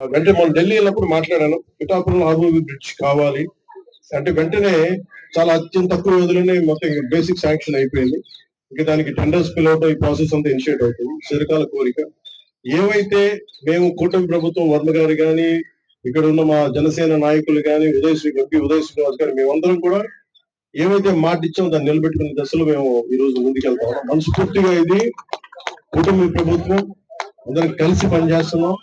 వెంటనే మనం ఢిల్లీ వెళ్ళినప్పుడు మాట్లాడాను పిఠాపురం ఆర్మూర్ బ్రిడ్జ్ కావాలి అంటే వెంటనే చాలా అత్యంత తక్కువ వ్యవధిలోనే మొత్తం బేసిక్ శాంక్షన్ అయిపోయింది. ఇంకా దానికి టెండర్స్ పిలవట ఈ ప్రాసెస్ అంతా ఇనిషియేట్ అవుతుంది. చిరకాల కోరిక. ఏవైతే మేము కూటమి ప్రభుత్వం వర్మ గారు కానీ ఇక్కడ ఉన్న మా జనసేన నాయకులు కానీ ఉదయ్ శ్రీ ఎంపీ ఉదయ్ శ్రీనివాస్ గారు మేమందరం కూడా ఏవైతే మాట ఇచ్చామో దాన్ని నిలబెట్టుకునే దశలో మేము ఈ రోజు ముందుకెళ్తాం. మనస్ఫూర్తిగా ఇది కూటమి ప్రభుత్వం అందరం కలిసి పనిచేస్తున్నాం.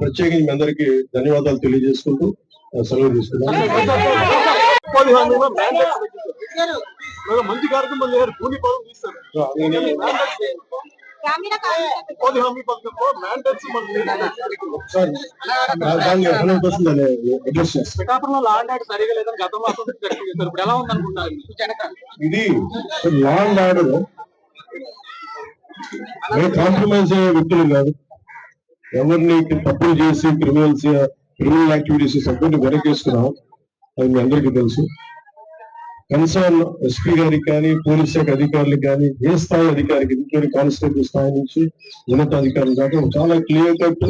ప్రత్యేకించి మీ అందరికీ ధన్యవాదాలు తెలియజేసుకుంటూ సెలవు తీసుకున్నాం ఉపాధి హామీలో mandates పెట్టించారు. ఇవాళ మంచి కార్యక్రమం పిఠాపురంలో లా అండ్ ఆర్డర్ సరిగా లేదని గతంలో ఇప్పుడు ఎలా ఉందనుకుంటారు ఇది లా అండ్ ఆర్డర్ కాంప్రమైజ్ అయ్యే వ్యక్తులు కాదు. ఎవరిని తప్పులు చేసి క్రిమినల్స్ క్రిమినల్ యాక్టివిటీస్ సంపూర్ణ వెనకేసుకున్నాం అది మీ అందరికీ తెలుసు. కన్సర్న్ ఎస్పీ గారికి కానీ పోలీస్ శాఖ అధికారులకు కానీ ఏ స్థాయి అధికారికి ఇంక్లూడింగ్ కానిస్టేబుల్ స్థాయి నుంచి ఉన్నతాధికారులు దాకా చాలా క్లియర్ కట్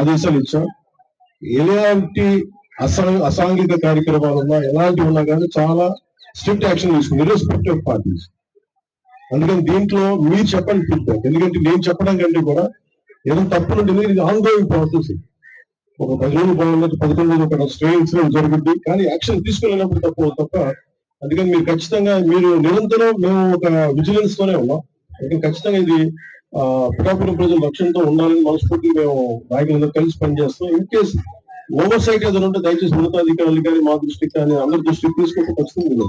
ఆదేశాలు ఇచ్చాం. ఎలాంటి అసా- అసాంఘిక కార్యక్రమాలు ఉన్నా ఎలాంటి ఉన్నా కానీ చాలా స్ట్రిక్ట్ యాక్షన్ తీసుకుంది. ఇర్రెస్పెక్టివ్ ఆఫ్ పార్టీస్ అందుకని దీంట్లో మీరు చెప్పండి ఫీడ్బ్యాక్ ఎందుకంటే నేను చెప్పడం కంటే కూడా ఏదో తప్పులు ఉంటుంది ఇది ఆన్గోయింగ్ ప్రాసెస్ ఒక పది రోజులు బాగున్నది పదకొండు రోజులు ఒక స్ట్రెయిన్ ఇన్సిడెంట్ జరుగుద్ది. కానీ యాక్షన్ తీసుకెళ్ళినప్పుడు తప్పు తప్ప అందుకని మీరు ఖచ్చితంగా మీరు నిరంతరం మేము ఒక విజిలెన్స్ తోనే ఉన్నాం. అందుకని ఖచ్చితంగా ఇది ఆ, పిఠాపురం ప్రజల లక్ష్యంతో ఉండాలని మనస్ఫూర్తిగా మేము నాయకులందరూ కలిసి పనిచేస్తాం. ఇన్ కేసు ఓవర్ సైట్ ఏదైనా ఉంటే దయచేసి ఉన్నతాధికారులు కానీ మా దృష్టికి కానీ అందరి దృష్టికి తీసుకుంటే ఖచ్చితంగా